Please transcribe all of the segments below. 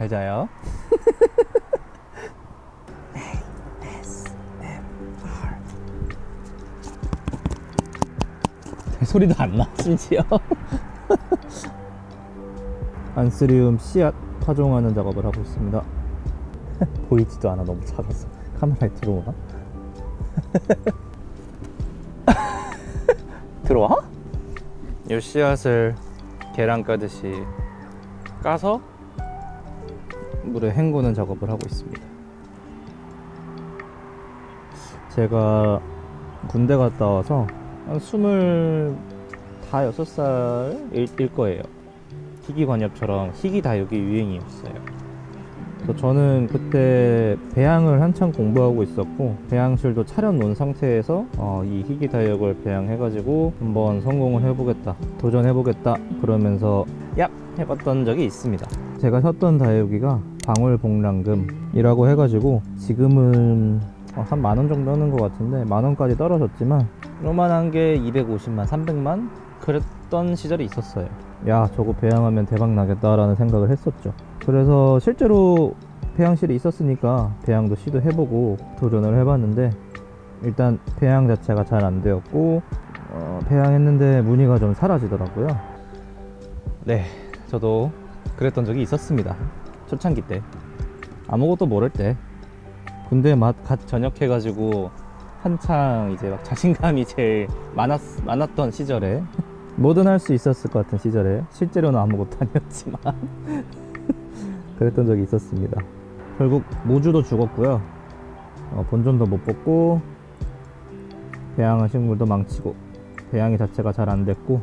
잘 자요. 소리도 안 나, 심지어. 안스리움 씨앗 파종하는 작업을 하고 있습니다. 보이지도 않아, 너무 작아서. 카메라에 들어오나? 들어와? 이 씨앗을 계란 까듯이 까서 물에 헹구는 작업을 하고 있습니다. 제가 군대 갔다 와서 한 스물 다 여섯 살일 거예요. 희귀 관엽처럼 희귀 다육이 유행이었어요. 저는 그때 배양을 한창 공부하고 있었고 배양실도 차려 놓은 상태에서 어, 이 희귀 다육을 배양해가지고 한번 성공을 해보겠다, 도전해보겠다 그러면서 얍 해봤던 적이 있습니다. 제가 샀던 다육이가 방울복랑금이라고 해가지고 지금은 어, 한만 원 정도 하는 것 같은데 만 원까지 떨어졌지만 요만한 게 250만, 300만 그랬던 시절이 있었어요. 야 저거 배양하면 대박 나겠다라는 생각을 했었죠. 그래서 실제로 배양실이 있었으니까 배양도 시도해보고 도전을 해봤는데 일단 배양 자체가 잘 안 되었고 어, 배양했는데 무늬가 좀 사라지더라고요. 네, 저도 그랬던 적이 있었습니다. 초창기 때. 아무것도 모를 때. 군대 맛갓 전역해가지고 한창 이제 막 자신감이 제일 많았, 많았던 시절에. 뭐든 할 수 있었을 것 같은 시절에. 실제로는 아무것도 아니었지만 그랬던 적이 있었습니다. 결국 모주도 죽었고요. 어, 본전도 못 뽑고 배양한 식물도 망치고 배양이 자체가 잘 안 됐고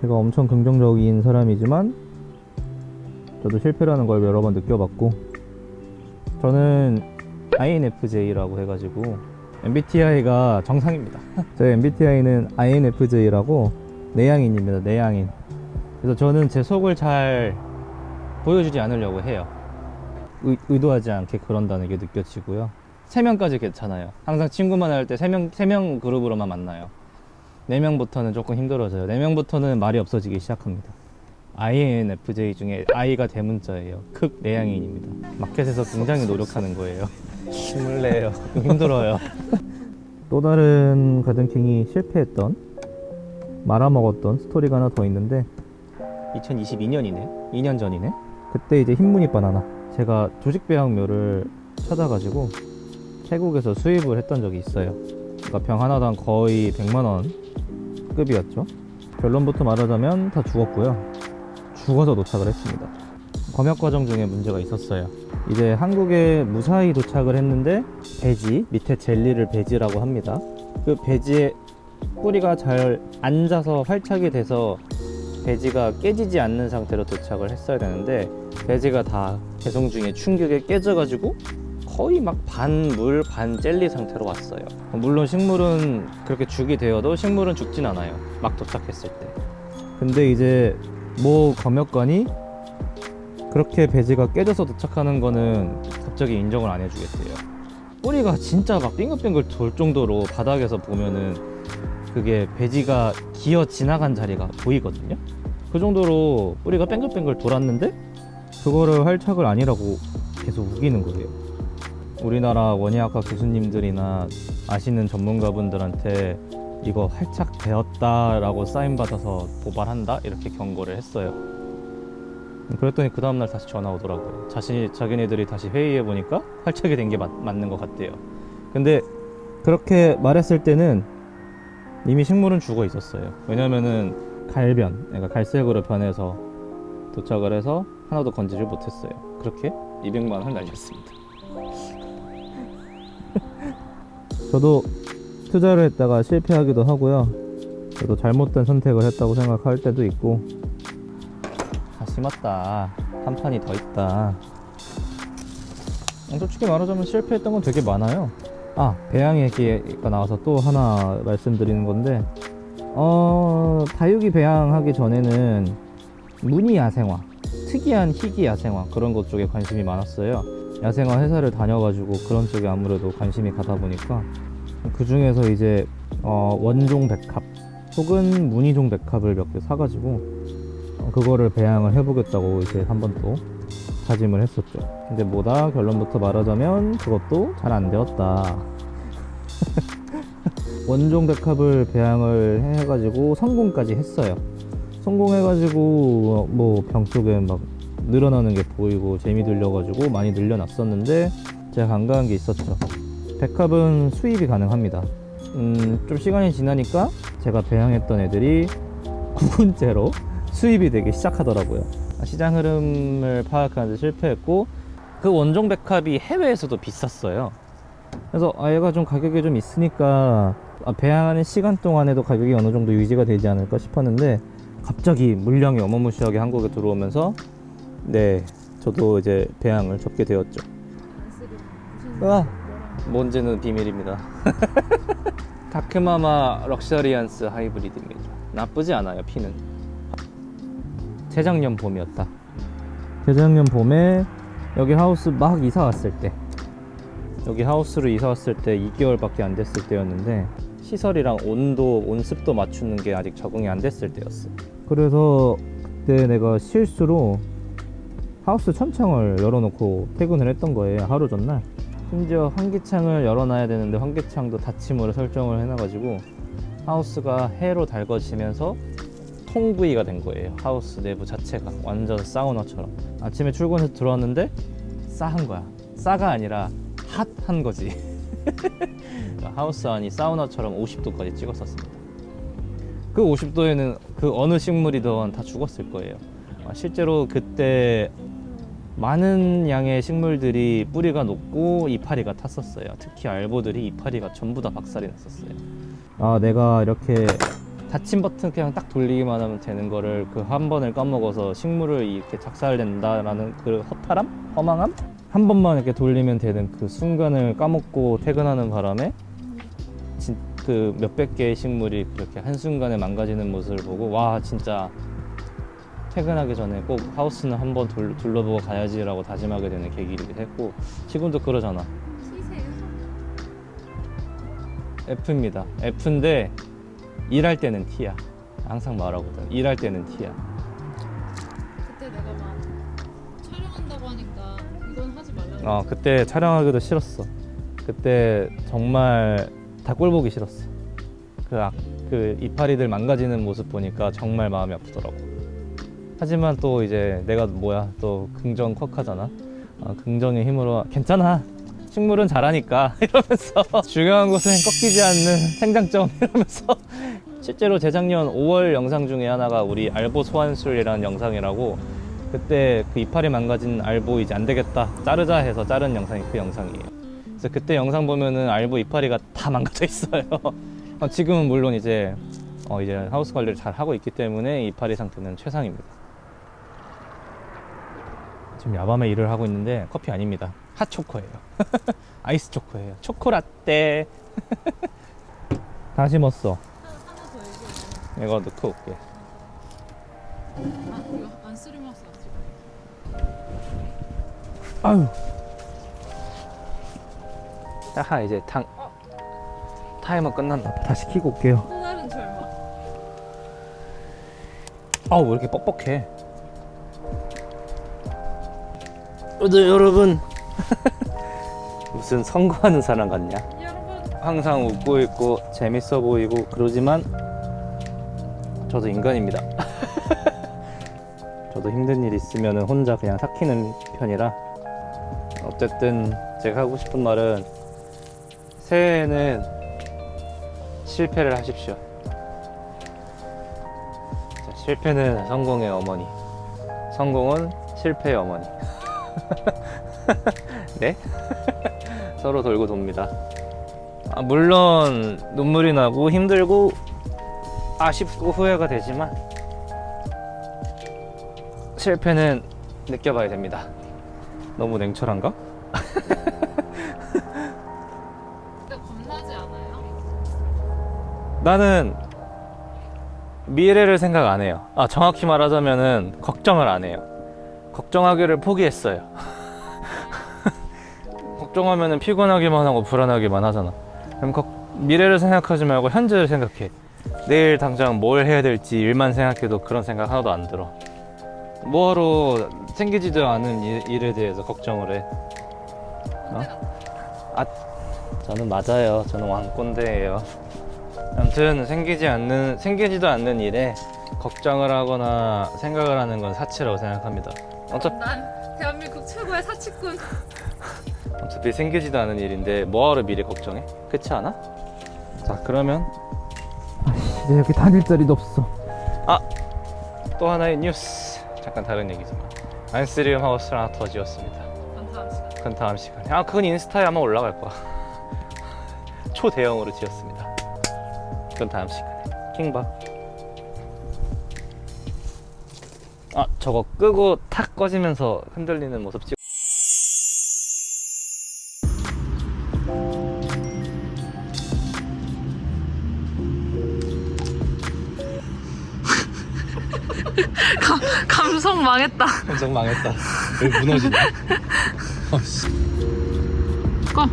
제가 엄청 긍정적인 사람이지만 저도 실패라는 걸 여러 번 느껴봤고 저는 INFJ라고 해가지고 MBTI가 정상입니다. 제 MBTI는 INFJ라고 내향인입니다. 내향인. 그래서 저는 제 속을 잘 보여주지 않으려고 해요. 의, 의도하지 않게 그런다는 게 느껴지고요. 세 명까지 괜찮아요. 항상 친구만 할때세 명, 세명 그룹으로만 만나요. 네 명부터는 조금 힘들어져요. 네 명부터는 말이 없어지기 시작합니다. INFJ 중에 I가 대문자예요. 극 내향인입니다. 마켓에서 굉장히 노력하는 거예요. 힘을 내요. 힘들어요. 또 다른 가든킹이 실패했던 말아먹었던 스토리가 하나 더 있는데 2022년이네. 2년 전이네. 그때 이제 흰무늬 바나나 제가 조직 배양묘를 찾아가지고 태국에서 수입을 했던 적이 있어요. 그러니까 병 하나당 거의 100만 원 급이었죠. 결론부터 말하자면 다 죽었고요. 죽어서 도착을 했습니다. 검역 과정 중에 문제가 있었어요. 이제 한국에 무사히 도착을 했는데 배지 밑에 젤리를 배지라고 합니다. 그 배지에 뿌리가 잘 앉아서 활착이 돼서 배지가 깨지지 않는 상태로 도착을 했어야 되는데 배지가 다 배송 중에 충격에 깨져가지고 거의 막 반 물 반 젤리 상태로 왔어요. 물론 식물은 그렇게 죽이 되어도 식물은 죽진 않아요. 막 도착했을 때. 근데 이제 모 검역관이 그렇게 배지가 깨져서 도착하는 거는 갑자기 인정을 안 해주겠대요. 뿌리가 진짜 막 빙글빙글 돌 정도로 바닥에서 보면은 그게 배지가 기어 지나간 자리가 보이거든요. 그 정도로 뿌리가 뺑글뺑글 돌았는데 그거를 활착을 아니라고 계속 우기는 거예요. 우리나라 원예학과 교수님들이나 아시는 전문가분들한테 이거 활착되었다라고 사인 받아서 고발한다 이렇게 경고를 했어요. 그랬더니 그 다음날 다시 전화 오더라고요. 자신 자기네들이 다시 회의해 보니까 활착이 된 게 맞는 것 같대요. 근데 그렇게 말했을 때는 이미 식물은 죽어 있었어요. 왜냐면은 갈변, 그러니까 갈색으로 변해서 도착을 해서 하나도 건지를 못했어요. 그렇게 200만 원을 날렸습니다. 저도 투자를 했다가 실패하기도 하고요. 저도 잘못된 선택을 했다고 생각할 때도 있고. 아, 심었다. 한 판이 더 있다. 어, 솔직히 말하자면 실패했던 건 되게 많아요. 아, 배양 얘기가 나와서 또 하나 말씀드리는 건데, 어, 다육이 배양하기 전에는 무늬 야생화, 특이한 희귀 야생화 그런 것 쪽에 관심이 많았어요. 야생화 회사를 다녀가지고 그런 쪽에 아무래도 관심이 가다 보니까 그 중에서 이제 어, 원종 백합 혹은 무늬종 백합을 몇 개 사가지고 어, 그거를 배양을 해보겠다고 이제 한 번 또 다짐을 했었죠. 근데 뭐다 결론부터 말하자면 그것도 잘 안 되었다. 원종 백합을 배양을 해가지고 성공까지 했어요. 성공해가지고 뭐 병 속에 막 늘어나는 게 보이고 재미 들려가지고 많이 늘려놨었는데 제가 간과한 게 있었죠. 백합은 수입이 가능합니다. 음, 좀 시간이 지나니까 제가 배양했던 애들이 구분째로 수입이 되기 시작하더라고요. 시장 흐름을 파악하는 데 실패했고 그 원종 백합이 해외에서도 비쌌어요. 그래서 아 얘가 좀 가격이 좀 있으니까 아, 배양하는 시간 동안에도 가격이 어느 정도 유지가 되지 않을까 싶었는데 갑자기 물량이 어마무시하게 한국에 들어오면서 네 저도 이제 배양을 접게 되었죠. 아, 뭔지는 비밀입니다. 다크마마 럭셔리언스 하이브리드입니다. 나쁘지 않아요 피는. 재작년 봄이었다. 재작년 봄에 여기 하우스 막 이사 왔을 때 여기 하우스로 이사 왔을 때 2개월밖에 안 됐을 때였는데 시설이랑 온도, 온습도 맞추는 게 아직 적응이 안 됐을 때였어. 그래서 그때 내가 실수로 하우스 천창을 열어놓고 퇴근을 했던 거예요. 하루 전날. 심지어 환기창을 열어놔야 되는데 환기창도 닫힘으로 설정을 해놔가지고 하우스가 해로 달궈지면서 통구이가 된 거예요. 하우스 내부 자체가 완전 사우나처럼. 아침에 출근해서 들어왔는데 싸한 거야. 싸가 아니라 핫한 거지. 하우스 안이 사우나처럼 50도까지 찍었었습니다. 그 50도에는 그 어느 식물이든 다 죽었을 거예요. 아, 실제로 그때 많은 양의 식물들이 뿌리가 높고 이파리가 탔었어요. 특히 알보들이 이파리가 전부 다 박살이 났었어요. 아, 내가 이렇게 닫힘 버튼 그냥 딱 돌리기만 하면 되는 거를 그 한 번을 까먹어서 식물을 이렇게 작살낸다라는 그 허탈함? 허망함? 한 번만 이렇게 돌리면 되는 그 순간을 까먹고 퇴근하는 바람에 그 몇백 개의 식물이 그렇게 한순간에 망가지는 모습을 보고 와 진짜 퇴근하기 전에 꼭 하우스는 한 번 둘- 둘러보고 가야지라고 다짐하게 되는 계기이기도 했고 지금도 그러잖아? F입니다 F인데 일할 때는 T야. 항상 말하거든. 일할 때는 T야. 그때 내가 막 촬영한다고 하니까 이건 하지 말라고 어 그때 촬영하기도 싫었어. 그때 정말 다 꼴 보기 싫었어. 그, 악- 그 이파리들 망가지는 모습 보니까 정말 마음이 아프더라고. 하지만 또 이제 내가 뭐야? 또 긍정 컥하잖아. 어, 긍정의 힘으로 괜찮아. 식물은 잘하니까. 이러면서. 중요한 것은 꺾이지 않는 생장점. 이러면서 실제로 재작년 5월 영상 중에 하나가 우리 알보 소환술이라는 영상이라고 그때 그 이파리 망가진 알보 이제 안 되겠다 자르자 해서 자른 영상이 그 영상이에요. 그래서 그때 영상 보면은 알보 이파리가 다 망가져 있어요. 어, 지금은 물론 이제 어, 이제 하우스 관리를 잘 하고 있기 때문에 이파리 상태는 최상입니다. 지금 야밤에 일을 하고 있는데 커피 아닙니다. 핫초코예요. 아이스 초코예요. 초코라떼. 다 심었어. 이거 넣고 올게. 아 이거 안 찍어 아유. 자 이제 탕 타이머 끝났나? 다시 켜고 올게요. 또 다른 절망 아우 왜 이렇게 뻑뻑해? 어제 여러분 무슨 선거하는 사람 같냐? 여러분 항상 웃고 있고 재밌어 보이고 그러지만 저도 인간입니다. 저도 힘든 일 있으면 혼자 그냥 삭히는 편이라 어쨌든 제가 하고 싶은 말은 새해에는 실패를 하십시오. 자, 실패는 성공의 어머니. 성공은 실패의 어머니. 네? 서로 돌고 돕니다. 아, 물론 눈물이 나고 힘들고 아쉽고 후회가 되지만 실패는 느껴봐야 됩니다. 너무 냉철한가? 나는 미래를 생각 안 해요. 아, 정확히 말하자면은 걱정을 안 해요. 걱정하기를 포기했어요. 걱정하면은 피곤하기만 하고 불안하기만 하잖아. 그럼 걱- 미래를 생각하지 말고 현재를 생각해. 내일 당장 뭘 해야 될지 일만 생각해도 그런 생각 하나도 안 들어. 뭐하러 생기지도 않은 일, 일에 대해서 걱정을 해? 어? 아, 저는 맞아요. 저는 왕꼰대예요. 아무튼 생기지 않는 생기지도 않는 일에 걱정을 하거나 생각을 하는 건 사치라고 생각합니다. 어차, 난 대한민국 최고의 사치꾼. 어차피 생기지도 않은 일인데 뭐하러 미래 걱정해? 그렇지 않아? 자 그러면 이제 여기 다닐 자리도 없어. 아 또 하나의 뉴스. 잠깐 다른 얘기지만 안쓰리움 하우스를 하나 더 지었습니다. 난 다음 시간. 그건 다음 시간에. 아, 그건 인스타에 아마 올라갈 거야. 초대형으로 지었습니다. 그건 다음 시간에. 킹바. 아, 저거 끄고 탁 꺼지면서 흔들리는 모습 찍. 감성 망했다. 감성 망했다. 여기 무너지네. 꺼.